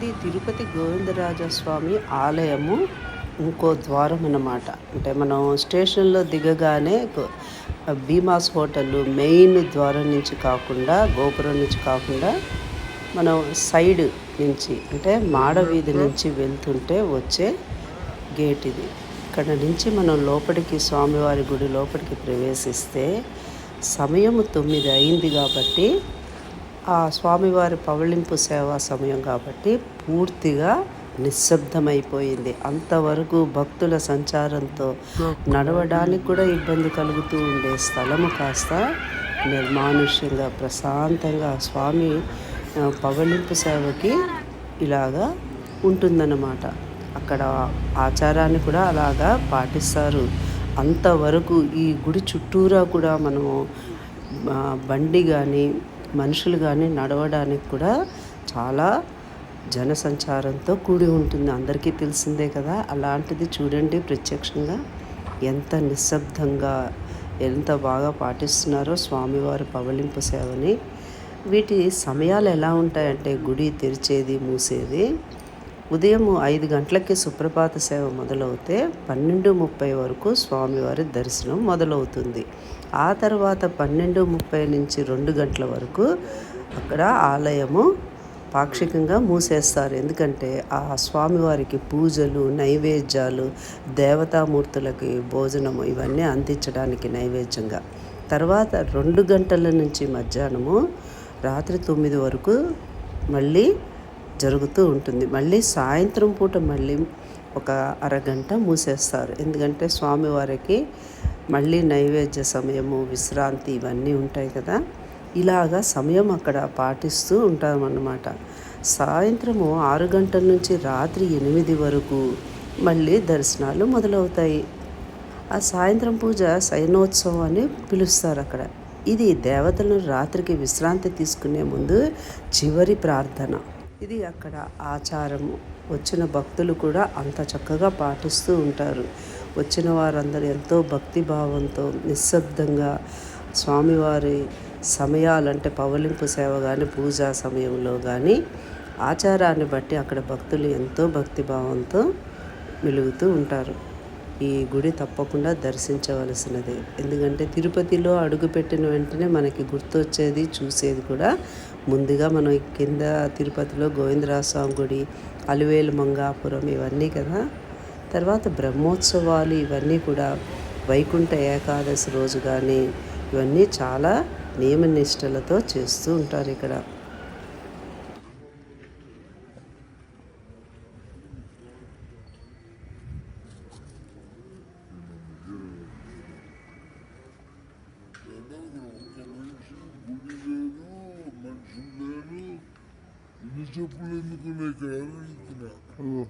ఇది తిరుపతి గోవిందరాజస్వామి ఆలయము ఇంకో ద్వారం అన్నమాట. అంటే మనం స్టేషన్లో దిగగానే భీమాస్ హోటల్ మెయిన్ ద్వారం నుంచి కాకుండా గోపురం నుంచి కాకుండా మనం సైడ్ నుంచి అంటే మాడవీధి నుంచి వెళ్తుంటే వచ్చే గేట్ ఇది. ఇక్కడ నుంచి మనం లోపలికి స్వామివారి గుడి లోపలికి ప్రవేశిస్తే సమయం తొమ్మిది అయింది కాబట్టి ఆ స్వామివారి పవళింపు సేవా సమయం కాబట్టి పూర్తిగా నిశ్శబ్దమైపోయింది. అంతవరకు భక్తుల సంచారంతో నడవడానికి కూడా ఇబ్బంది కలుగుతూ ఉండే స్థలము కాస్త నిర్మానుష్యంగా ప్రశాంతంగా స్వామి పవలింపు పవళింపు సేవకి ఇలాగా ఉంటుందన్నమాట. అక్కడ ఆచారాన్ని కూడా అలాగా పాటిస్తారు. అంతవరకు ఈ గుడి చుట్టూరా కూడా మనము బండి కానీ మనుషులు కానీ నడవడానికి కూడా చాలా జనసంచారంతో కూడి ఉంటుంది. అందరికీ తెలిసిందే కదా అలాంటిది చూడండి ప్రత్యక్షంగా. ఎంత నిశ్శబ్దంగా ఎంత బాగా పాటిస్తున్నారో స్వామివారి పవలింపు సేవని. వీటి సమయాలు ఎలా ఉంటాయంటే గుడి తెరిచేది మూసేది. ఉదయం ఐదు గంటలకి సుప్రభాత సేవ మొదలవుతే పన్నెండు ముప్పై వరకు స్వామివారి దర్శనం మొదలవుతుంది. ఆ తర్వాత పన్నెండు ముప్పై నుంచి రెండు గంటల వరకు అక్కడ ఆలయము పాక్షికంగా మూసేస్తారు. ఎందుకంటే ఆ స్వామివారికి పూజలు నైవేద్యాలు దేవతామూర్తులకి భోజనము ఇవన్నీ అందించడానికి నైవేద్యంగా. తర్వాత రెండు గంటల నుంచి మధ్యాహ్నము రాత్రి తొమ్మిది వరకు మళ్ళీ జరుగుతూ ఉంటుంది. మళ్ళీ సాయంత్రం పూట మళ్ళీ ఒక అరగంట మూసేస్తారు. ఎందుకంటే స్వామివారికి మళ్ళీ నైవేద్య సమయము విశ్రాంతి ఇవన్నీ ఉంటాయి కదా. ఇలాగా సమయం అక్కడ పాటిస్తూ ఉంటామన్నమాట. సాయంత్రము ఆరు గంటల నుంచి రాత్రి ఎనిమిది వరకు మళ్ళీ దర్శనాలు మొదలవుతాయి. ఆ సాయంత్రం పూజ శయనోత్సవం అని పిలుస్తారు అక్కడ. ఇది దేవతలను రాత్రికి విశ్రాంతి తీసుకునే ముందు చివరి ప్రార్థన. ఇది అక్కడ ఆచారము. వచ్చిన భక్తులు కూడా అంత చక్కగా పాటిస్తూ ఉంటారు. వచ్చిన వారందరూ ఎంతో భక్తి భావంతో నిశ్శబ్దంగా స్వామివారి సమయాలంటే పవలింపు సేవ కానీ పూజా సమయంలో కానీ ఆచారాన్ని బట్టి అక్కడ భక్తులు ఎంతో భక్తి భావంతో వెలుగుతూ ఉంటారు. ఈ గుడి తప్పకుండా దర్శించవలసినదే. ఎందుకంటే తిరుపతిలో అడుగుపెట్టిన వెంటనే మనకి గుర్తొచ్చేది చూసేది కూడా ముందుగా మనం కింద తిరుపతిలో గోవిందరాజ స్వామి గుడి అలివేలు మంగాపురం ఇవన్నీ కదా. తర్వాత బ్రహ్మోత్సవాలు ఇవన్నీ కూడా వైకుంఠ ఏకాదశి రోజు కానీ ఇవన్నీ చాలా నియమనిష్టలతో చేస్తూ ఉంటారు ఇక్కడ. మనుషులు మనుషులు ఎన్ని చెప్పులు ఎందుకున్నాయి ఇక్కడ అని అడుగుతున్నా. అదిగో